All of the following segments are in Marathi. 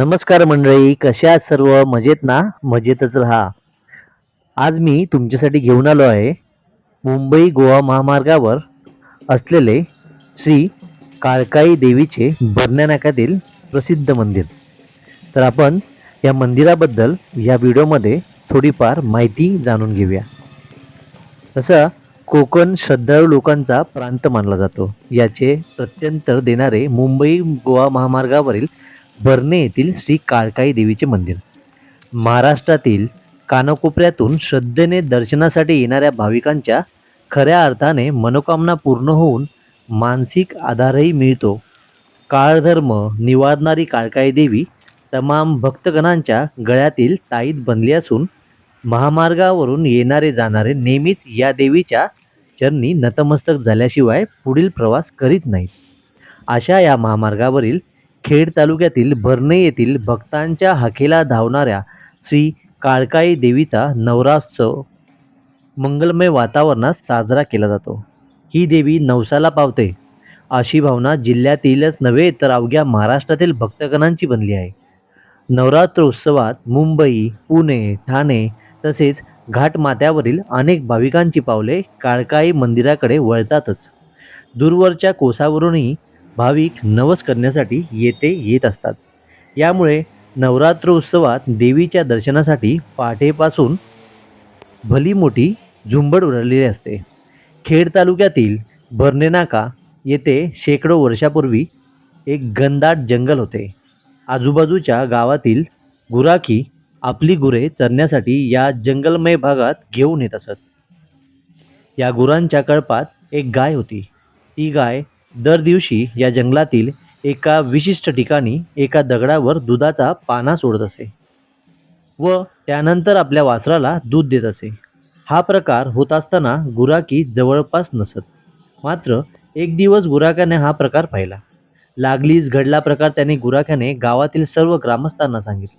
नमस्कार मंडळी कशा सर्व? मजेत ना? मजेतच राहा. आज मी तुमच्यासाठी घेऊन आलो आहे मुंबई गोवा महामार्गावर असलेले श्री काळकाई देवीचे बर्ण्यानाकातील प्रसिद्ध मंदिर. तर आपण या मंदिराबद्दल या व्हिडिओमध्ये थोडीफार माहिती जाणून घेऊया. तसं कोकण श्रद्धाळू लोकांचा प्रांत मानला जातो. याचे प्रत्यंतर देणारे मुंबई गोवा महामार्गावरील बर्ने येथील श्री काळकाई देवीचे मंदिर. महाराष्ट्रातील कानाकोपऱ्यातून श्रद्धेने दर्शनासाठी येणाऱ्या भाविकांच्या खऱ्या अर्थाने मनोकामना पूर्ण होऊन मानसिक आधारही मिळतो. काळधर्म निवारणारी काळकाई देवी तमाम भक्तगणांच्या गळ्यातील ताईत बनली असून महामार्गावरून येणारे जाणारे नेहमीच या देवीच्या चरणी नतमस्तक झाल्याशिवाय पुढील प्रवास करीत नाहीत. अशा या महामार्गावरील खेड तालुक्यातील भरणे येथील भक्तांच्या हाकेला धावणाऱ्या श्री काळकाई देवीचा नवरात्रोत्सव मंगलमय वातावरणात साजरा केला जातो. ही देवी नवसाला पावते. अशी भावना जिल्ह्यातीलच नव्हे तर अवघ्या महाराष्ट्रातील भक्तगणांची बनली आहे. नवरात्र उत्सवात मुंबई पुणे ठाणे तसेच घाटमाथ्यावरील अनेक भाविकांची पावले काळकाई मंदिराकडे वळतातच. दूरवरच्या कोसावरूनही भाविक नवस करण्यासाठी येथे येत असतात. यामुळे नवरात्र उत्सवात देवीच्या दर्शनासाठी पहाटेपासून भली मोठी झुंबड उडालेली असते. खेड तालुक्यातील भरणेनाका येथे शेकडो वर्षापूर्वी एक घनदाट जंगल होते. आजूबाजूच्या गावातील गुराखी आपली गुरे चरण्यासाठी या जंगलमय भागात घेऊन येत असत. या गुरांच्या कळपात एक गाय होती. ती गाय दर दिवशी या जंगलातील एका विशिष्ट ठिकाणी एका दगडावर दुधाचा पाना सोडत असे व त्यानंतर आपल्या वासराला दूध देत असे. हा प्रकार होत असताना गुराखी जवळपास नसत. मात्र एक दिवस गुराख्याने हा प्रकार पाहिला. लागलीच घडला प्रकार त्याने गुराख्याने गावातील सर्व ग्रामस्थांना सांगितले.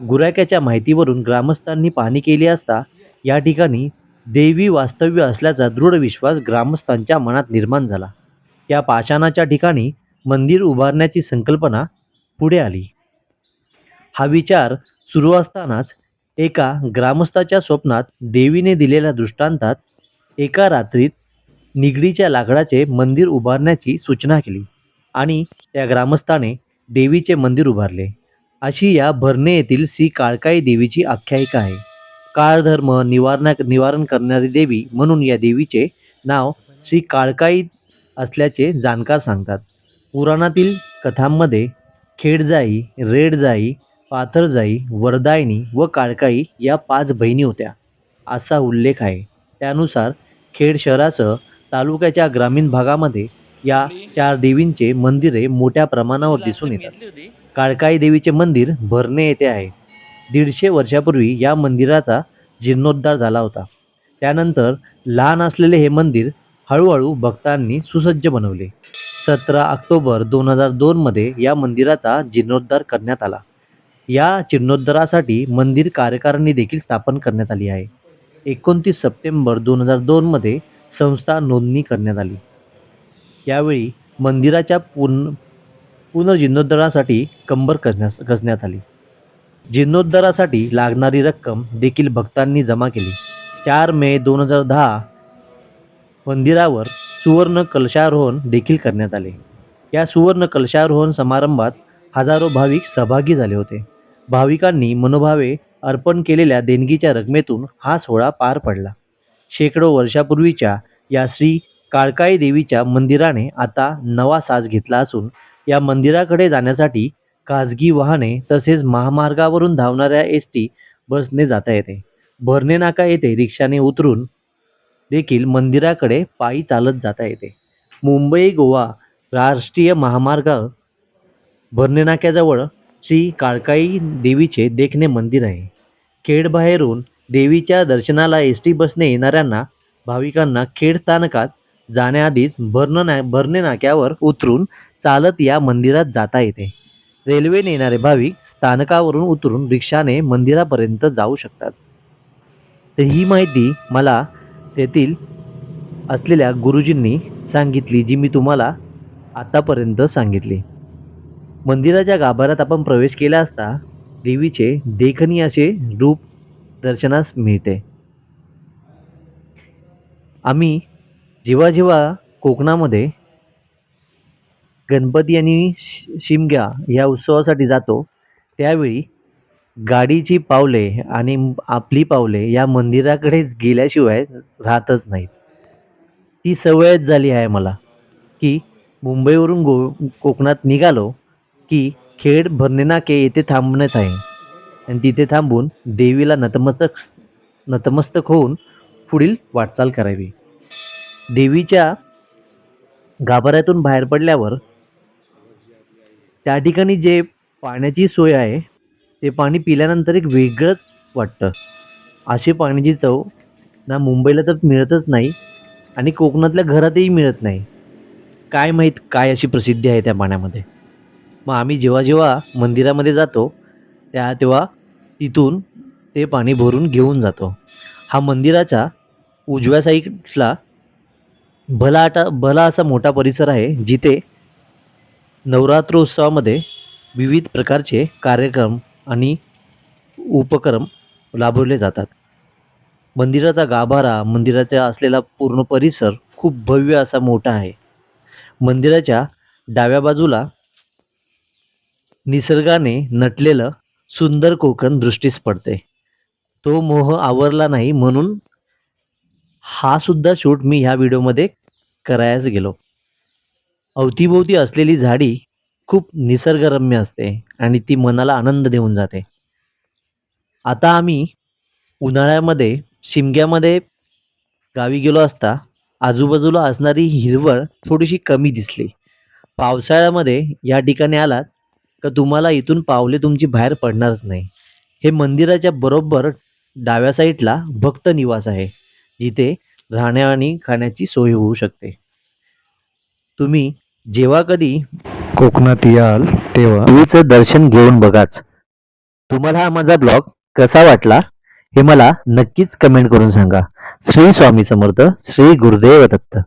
गुराख्याच्या माहितीवरून ग्रामस्थांनी पाहणी केली असता या ठिकाणी देवी वास्तव्य असल्याचा दृढ विश्वास ग्रामस्थांच्या मनात निर्माण झाला. या पाषाणाच्या ठिकाणी मंदिर उभारण्याची संकल्पना पुढे आली. हा विचार सुरू असतानाच एका ग्रामस्थाच्या स्वप्नात देवीने दिलेल्या दृष्टांतात एका रात्रीत निगडीच्या लाकडाचे मंदिर उभारण्याची सूचना केली आणि त्या ग्रामस्थाने देवीचे मंदिर उभारले. अशी या भरणे येथील श्री काळकाई देवीची आख्यायिका आहे. काळधर्म निवारणा निवारण करणारी देवी म्हणून या देवीचे नाव श्री काळकाई असल्याचे जाणकार सांगतात. पुराणातील कथांमध्ये खेडजाई रेडजाई पाथरजाई वरदायनी व काळकाई या पाच बहिणी होत्या. असा उल्लेख आहे. त्यानुसार खेड शहरासह तालुक्याच्या ग्रामीण भागामध्ये या चार देवींचे मंदिरे मोठ्या प्रमाणावर दिसून येतात. काळकाई देवीचे मंदिर भरणे येथे आहे. दीडशे वर्षापूर्वी या मंदिराचा जीर्णोद्धार झाला होता. त्यानंतर लहान असलेले हे मंदिर हळूहळू भक्तांनी सुसज्ज बनवले. सतरा ऑक्टोबर दोन हजार दोनमध्ये या मंदिराचा जीर्णोद्धार करण्यात आला. या जीर्णोद्धारासाठी मंदिर कार्यकारिणी देखील स्थापन करण्यात आली आहे. एकोणतीस सप्टेंबर दोन हजार दोनमध्ये संस्था नोंदणी करण्यात आली. यावेळी मंदिराच्या पुन पुनर्जीर्णोद्धारासाठी कंबर कसण्यास कसण्यात आली. जीर्णोद्धारासाठी लागणारी रक्कम देखील भक्तांनी जमा केली. चार मे दोन हजार दहा मंदिरावर सुवर्ण कलशारोहण देखील करण्यात आले. या सुवर्ण कलशारोहण समारंभात हजारो भाविक सहभागी झाले होते. भाविकांनी मनोभावे अर्पण केलेल्या देणगीच्या रकमेतून हा सोहळा पार पडला. शेकडो वर्षापूर्वीच्या या श्री काळकाई देवीच्या मंदिराने आता नवा साज घेतला असून या मंदिराकडे जाण्यासाठी खाजगी वाहने तसेच महामार्गावरून धावणाऱ्या एस टी बसने जाता येते. भरणे नाका येथे रिक्षाने उतरून देखील मंदिराकडे पायी चालत जाता येते. मुंबई गोवा राष्ट्रीय महामार्ग भरणे नाक्याजवळ श्री काळकाई देवीचे देखणे मंदिर आहे. खेडबाहेरून देवीच्या दर्शनाला एस टी बसने येणाऱ्यांना भाविकांना खेड स्थानकात जाण्याआधीच भरण ना भरणे नाक्यावर उतरून चालत या मंदिरात जाता येते. रेल्वेने येणारे भाविक स्थानकावरून उतरून रिक्षाने मंदिरापर्यंत जाऊ शकतात. तर ही माहिती मला तेथील असलेल्या गुरुजींनी सांगितली जी मी तुम्हाला आतापर्यंत सांगितली. मंदिराच्या गाभाऱ्यात आपण प्रवेश केला असता देवीचे देखणी असे रूप दर्शनास मिळते. आम्ही जेव्हा जेव्हा कोकणामध्ये गणपती आणि शि- शिमग्या या उत्सवासाठी जातो त्यावेळी गाडीची पावले आणि आपली पावले या मंदिराकडेच गेल्याशिवाय राहतच नाहीत. ती सवयच झाली आहे मला की मुंबईवरून गो कोकणात निघालो की खेड भरणे येथे थांबणंच आहे. आणि तिथे थांबून देवीला नतमस्तक नतमस्तक होऊन पुढील वाटचाल करावी. देवीच्या गाभाऱ्यातून बाहेर पडल्यावर त्या ठिकाणी जे पाण्याची सोय आहे ते पाणी पिल्यानंतर एक वेगळंच वाटतं. अशी पाण्याची चव ना मुंबईला तर मिळतच नाही आणि कोकणातल्या घरातही मिळत नाही. काय माहीत काय अशी प्रसिद्धी आहे त्या पाण्यामध्ये. मग आम्ही जेव्हा जेव्हा मंदिरामध्ये जातो त्या तेव्हा तिथून ते पाणी भरून घेऊन जातो. हा मंदिराच्या उजव्या साईडला भला आटा भला असा मोठा परिसर आहे जिथे नवरात्रोत्सवामध्ये विविध प्रकारचे कार्यक्रम आणि उपक्रम राबवले जातात. मंदिराचा गाभारा मंदिराचा असलेला पूर्ण परिसर खूप भव्य असा मोठा आहे. मंदिराच्या डाव्या बाजूला निसर्गाने नटलेलं सुंदर कोकण दृष्टीस पडते. तो मोह आवरला नाही म्हणून हा सुद्धा शूट मी ह्या व्हिडिओमध्ये करायच गेलो. अवतीभोवती असलेली झाडी खूप निसर्गरम्य असते आणि ती मनाला आनंद देऊन जाते. आता आम्ही उन्हाळ्यामध्ये शिमग्यामध्ये गावी गेलो असता आजूबाजूला असणारी हिरवळ थोडीशी कमी दिसली. पावसाळ्यामध्ये या ठिकाणी आलात का तुम्हाला इथून पावले तुमची बाहेर पडणारच नाही. हे मंदिराच्या बरोबर डाव्या साईडला भक्त निवास आहे जिथे राहण्या आणि खाण्याची सोय होऊ शकते. तुम्ही जेव्हा कधी कोकणात याल तेव्हा देवीचं दर्शन घेऊन बघाच. तुम्हाला हा माझा ब्लॉग कसा वाटला हे मला नक्कीच कमेंट करून सांगा. श्री स्वामी समर्थ श्री गुरुदेव दत्त.